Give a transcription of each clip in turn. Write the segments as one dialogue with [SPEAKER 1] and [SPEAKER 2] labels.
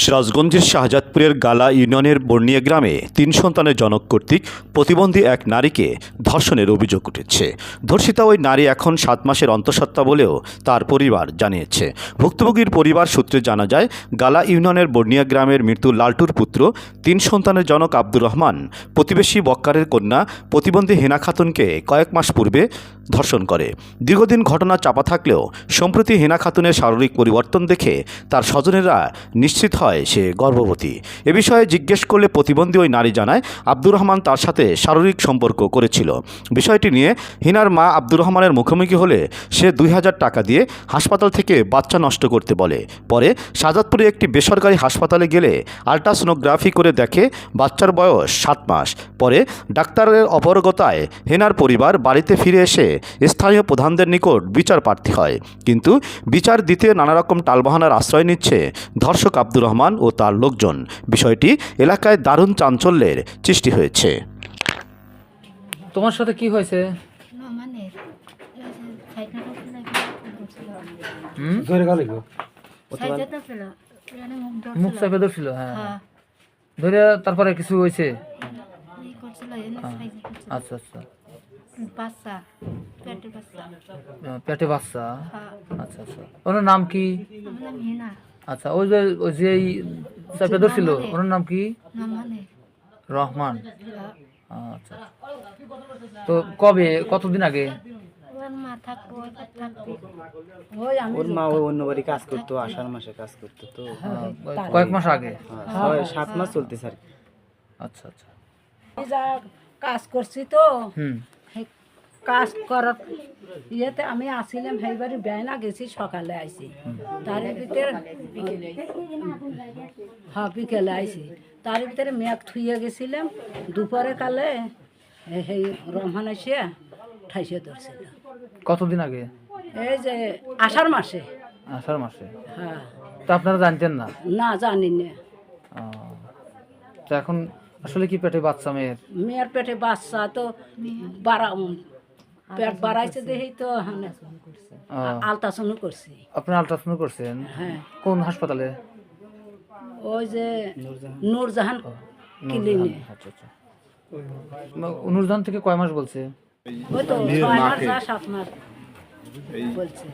[SPEAKER 1] সিরাজগঞ্জের শাহজাদপুরের গালা ইউনিয়নের বর্নিয়া গ্রামে তিন সন্তানের জনক কর্তৃক প্রতিবন্ধী এক নারীকে ধর্ষণের অভিযোগ উঠেছে। ধর্ষিতা ওই নারী এখন সাত মাসের অন্তঃসত্ত্বা বলেও তার পরিবার জানিয়েছে। ভুক্তভোগীর পরিবার সূত্রে জানা যায়, গালা ইউনিয়নের বর্নিয়া গ্রামের মৃত্যু লালটুর পুত্র, তিন সন্তানের জনক আব্দুর রহমান, প্রতিবেশী বক্কারের কন্যা, প্রতিবন্ধী হেনা খাতুনকে কয়েক মাস পূর্বে ধর্ষণ করে। দীর্ঘদিন ঘটনা চাপা থাকলেও সম্প্রতি হেনা খাতুনের শারীরিক পরিবর্তন দেখে তার স্বজনেরা নিশ্চিত হয় সে গর্ভবতী। এ বিষয়ে জিজ্ঞেস করলে প্রতিবন্ধী ওই নারী জানায়, আব্দুর রহমান তার সাথে শারীরিক সম্পর্ক করেছিল। বিষয়টি নিয়ে হিনার মা আব্দুর রহমানের মুখোমুখি হলে সে দুই হাজার টাকা দিয়ে হাসপাতাল থেকে বাচ্চা নষ্ট করতে বলে। পরে শাহজাদপুরে একটি বেসরকারি হাসপাতালে গেলে আলট্রাসোনোগ্রাফি করে দেখে বাচ্চার বয়স সাত মাস। পরে ডাক্তারের অপরগতায় হেনার পরিবার বাড়িতে ফিরে এসে স্থানীয় প্রধানদের নিকট বিচার প্রার্থী হয়। কিন্তু বিচার দিতে নানা রকম টালবাহানার আশ্রয় নিচ্ছে ধর্ষক আব্দুর রহমান ও তার লোকজন। বিষয়টি এলাকায় দারুণ চাঞ্চল্যের সৃষ্টি হয়েছে।
[SPEAKER 2] তোমার সাথে কি হয়েছে?
[SPEAKER 3] মানে মুখ
[SPEAKER 2] চাপে ধরছিল হ্যাঁ।
[SPEAKER 3] হ্যাঁ।
[SPEAKER 2] ধরে তারপরে কিছু হয়েছে?
[SPEAKER 3] করছিল।
[SPEAKER 2] আচ্ছা আচ্ছা।
[SPEAKER 3] বাচ্চা পেটের বাচ্চা
[SPEAKER 2] পেটে বাচ্চা
[SPEAKER 3] হ্যাঁ।
[SPEAKER 2] আচ্ছা আচ্ছা। ওনার নাম কি?
[SPEAKER 3] হিনা।
[SPEAKER 2] আচ্ছা ওই যে ওই যে এই চাপে ধরছিল ওনার নাম কি?
[SPEAKER 3] মানে
[SPEAKER 2] রহমান।
[SPEAKER 3] হ্যাঁ।
[SPEAKER 2] আচ্ছা তো কবে কতদিন আগে?
[SPEAKER 3] ওর মা
[SPEAKER 4] ওই অন্য বাড়ি কাজ করতো আষাঢ় মাসে কাজ করতো তো।
[SPEAKER 2] আহ, কয়েক মাস আগে।
[SPEAKER 4] হ্যাঁ, সাত মাস চলতেছে আর কি।
[SPEAKER 2] আচ্ছা আচ্ছা।
[SPEAKER 5] কাজ করছি তো
[SPEAKER 2] হুম।
[SPEAKER 5] কাজ করার ইয়েতে আমি আসিলাম সেইবারই বেয়না গেছি সকালে আইছি। তার ভিতরে হ্যাঁ বিকেলে আইছি। তার ভিতরে মেঘ থুইয়ে গেছিলাম দুপুরে কালে সেই রহমান এসে ঠাইসে ধরছিল।
[SPEAKER 2] কতদিন আগে?
[SPEAKER 5] এই যে আষাঢ় মাসে।
[SPEAKER 2] আষাঢ় মাসে?
[SPEAKER 5] হ্যাঁ।
[SPEAKER 2] তো আপনারা জানতেন না?
[SPEAKER 5] না জানি না
[SPEAKER 2] তো এখন আসলে কি পেটে বাচ্চা মেয়ের?
[SPEAKER 5] মেয়ের পেটে বাচ্চা তো বাড়া পেট বাড়াইছে দেখেই তো করছি।
[SPEAKER 2] আপনি আলট্রাসাউন্ড করছেন?
[SPEAKER 5] হ্যাঁ।
[SPEAKER 2] কোন হাসপাতালে?
[SPEAKER 5] ওই যে নূরজাহান। ক্লিনিক।
[SPEAKER 2] আচ্ছা আচ্ছা। অনুরজান থেকে কয় মাস বলছে?
[SPEAKER 5] ওই তো ছয় মাস যা সাত মাস বলছে।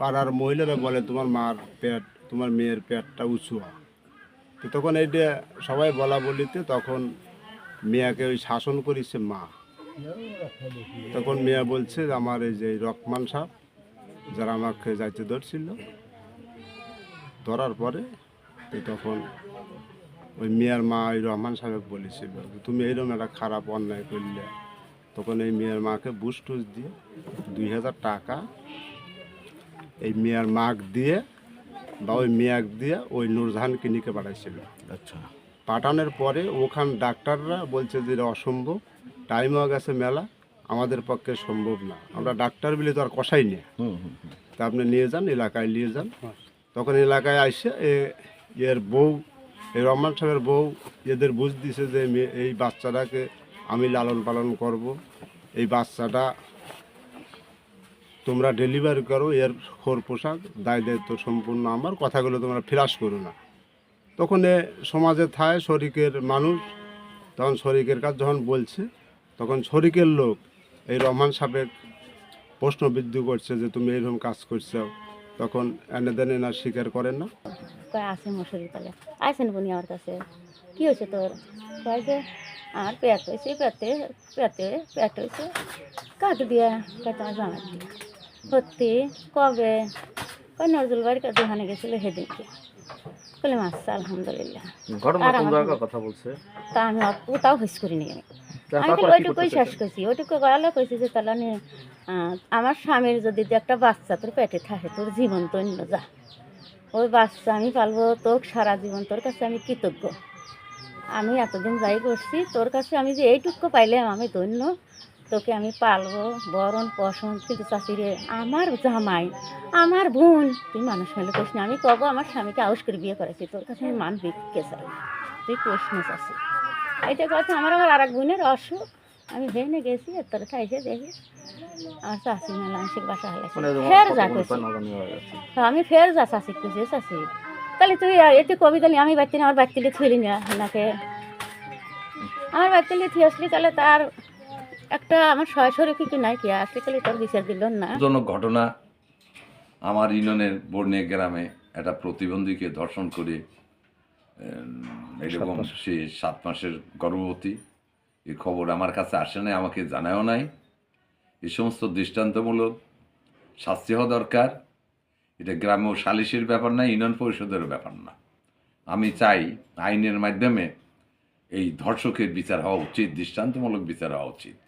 [SPEAKER 6] পাড়ার মহিলারা বলে তোমার মার পেট তোমার মেয়ের পেটটা উঁচু তো তখন এইটা সবাই বলা বলিতে তখন মেয়াকে ওই শাসন করেছে মা। তখন মেয়া বলছে, আমার এই যে রকমান সাপ, যারা আমাকে যাইতে ধরছিল, ধরার পরে তখন ওই মেয়ের মা ওই রহমান সাহেব বলেছিল, তুমি এইরকম একটা খারাপ অন্যায় করলে। তখন এই মেয়ের মাকে বুস টুস দিয়ে দুই হাজার টাকা এই মেয়ার মাক দিয়ে বা ওই মেয়াক দিয়ে ওই নূরজাহান ক্লিনিকে পাঠাইছিল।
[SPEAKER 1] আচ্ছা।
[SPEAKER 6] পাঠানোর পরে ওখান ডাক্তাররা বলছে যে এটা অসম্ভব টাইম হয়ে গেছে মেলা আমাদের পক্ষে সম্ভব না। আমরা ডাক্তার বলে তো আর কষাই নিয়ে তা আপনি নিয়ে যান এলাকায় নিয়ে যান। তখন এলাকায় আসে এ- এর বউ এই রহমান সাহেবের বউ এদের বুঝ দিছে যে এই বাচ্চাটাকে আমি লালন পালন করব। এই বাচ্চাটা তোমরা ডেলিভারি করো এর খোর পোশাক দায় দায়িত্ব সম্পূর্ণ আমার কথাগুলো তোমরা ফ্লাশ করো না। তখন এ সমাজে থায় শরিকের মানুষ, তখন শরিকের কাজ যখন বলছে, তখন শরিকের লোক, এই রহমান সাহেব প্রশ্নবিদ্ধ করছে যে তুমি এইরকম কাজ করছ, তখন এনে দেন এনার স্বীকার করেন না?
[SPEAKER 7] আছে মশুরি তলে আইসেন বনি আমার কাছে। কি হয়েছে তোর? কয় যে, আর পেট হয়েছে, পেটে পেটে, পেট হয়েছে। কাকে দিয়া কয় তোমার জামাই দিয়া সত্যি, কবে? কয়, নজরুল বাড়ি দোকানে গেছিল সেদিনকে। বললাম আচ্ছা আলহামদুলিল্লাহ। আর আমার-
[SPEAKER 1] কথা বলছে?
[SPEAKER 7] তা আমি করিনি আমি। তো ওইটুকুই শেষ করছি ওইটুকু কইছি যে তাহলে আমি, আমার স্বামীর যদি একটা বাচ্চা তোর পেটে থাকে তোর জীবন তৈন্য যা। ওই বাচ্চা আমি পালবো তোর সারা জীবন তোর কাছে আমি কৃতজ্ঞ। আমি এতদিন যাই করছি তোর কাছে আমি যে এইটুকু পাইলাম আমি ধন্য। তোকে আমি পালবো। বরণ পোষণ কিন্তু চাষিরে আমার জামাই আমার বোন। তুই মানুষ মেলে করিস না আমি কব আমার স্বামীকে আউস করে বিয়ে করেছি। তোর কাছে আমি মান ভিক্ষে চাই? তুই কৃষ্ণ চাষি এইটা কথা আমার আবার আর এক বোনের অসুখ। আমি ভেনে গেছি তোর খাইছে দেখি। আমার চাষি মেলা মানসিক বাসা হলে ফের যা করছি তো আমি ফের যা চাষি খুঁজে চাষি তাহলে তুই এতে কবি তাহলে আমি বাচ্চা আমার বাচ্চালে থুলি না নাকে। আমার বাচ্চালে থুয়ে আসলি তাহলে তার একটা আমার সরাসরি কিছু নাই কি? আসলে তাহলে তোর বিচার দিল না।
[SPEAKER 8] জনক ঘটনা আমার ইউনিয়নের বর্ণিয়া গ্রামে একটা প্রতিবন্ধীকে ধর্ষণ করে এরকম সে সাত মাসের। গর্ভবতী। এই খবর আমার কাছে আসে নাই আমাকে জানায়ও নাই। এ সমস্ত দৃষ্টান্তমূলক শাস্তি হওয়া দরকার। এটা গ্রাম্য সালিসের ব্যাপার না ইউনিয়ন পরিষদের ব্যাপার না। আমি চাই আইনের মাধ্যমে এই ধর্ষকের বিচার হওয়া উচিত দৃষ্টান্তমূলক বিচার হওয়া উচিত।